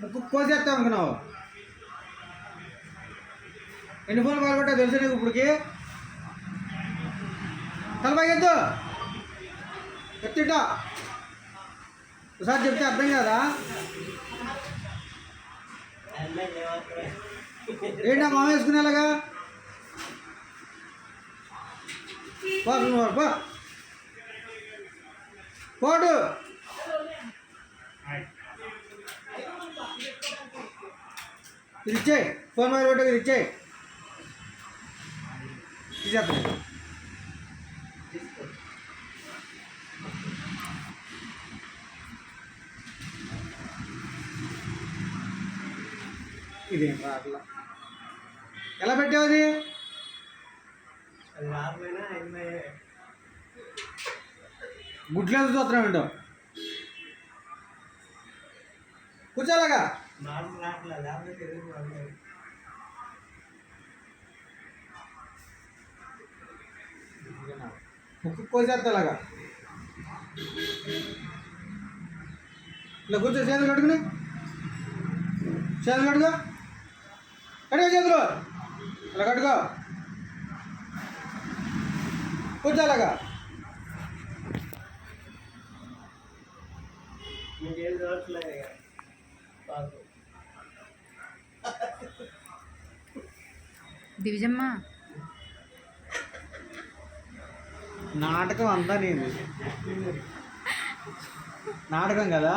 ముక్కు కోసేస్తావు అనుకున్నావు? ఎన్ని ఫోన్లు పాల్గొట్టా తెలుసు నీకు ఇప్పటికి? తలపై ఎత్తు ఎత్తిట. ఒకసారి చెప్తే అర్థం కదా? ఏంటా మామ వేసుకునేలాగా పో ఇది ఇచ్చేయి ఫోన్ మీద కొట్టి ఇది ఇచ్చేయి తీసేస్తాను ఇదేం రా అట్లా ఎలా పెట్టావు అది? గుడ్లేదు చూస్తున్నావు ఏంటో కూర్చోలాగా ముక్కు కోసేస్తాలాగా ఇలా కూర్చో చేతులు కట్టుకుని చేతులు కట్టుకో కట్టుకో చేతులు. ఇలా కట్టుకో కూర్చోలాగా దివిజమ్మ. నాటకం అంతా నేను నాటకం కదా?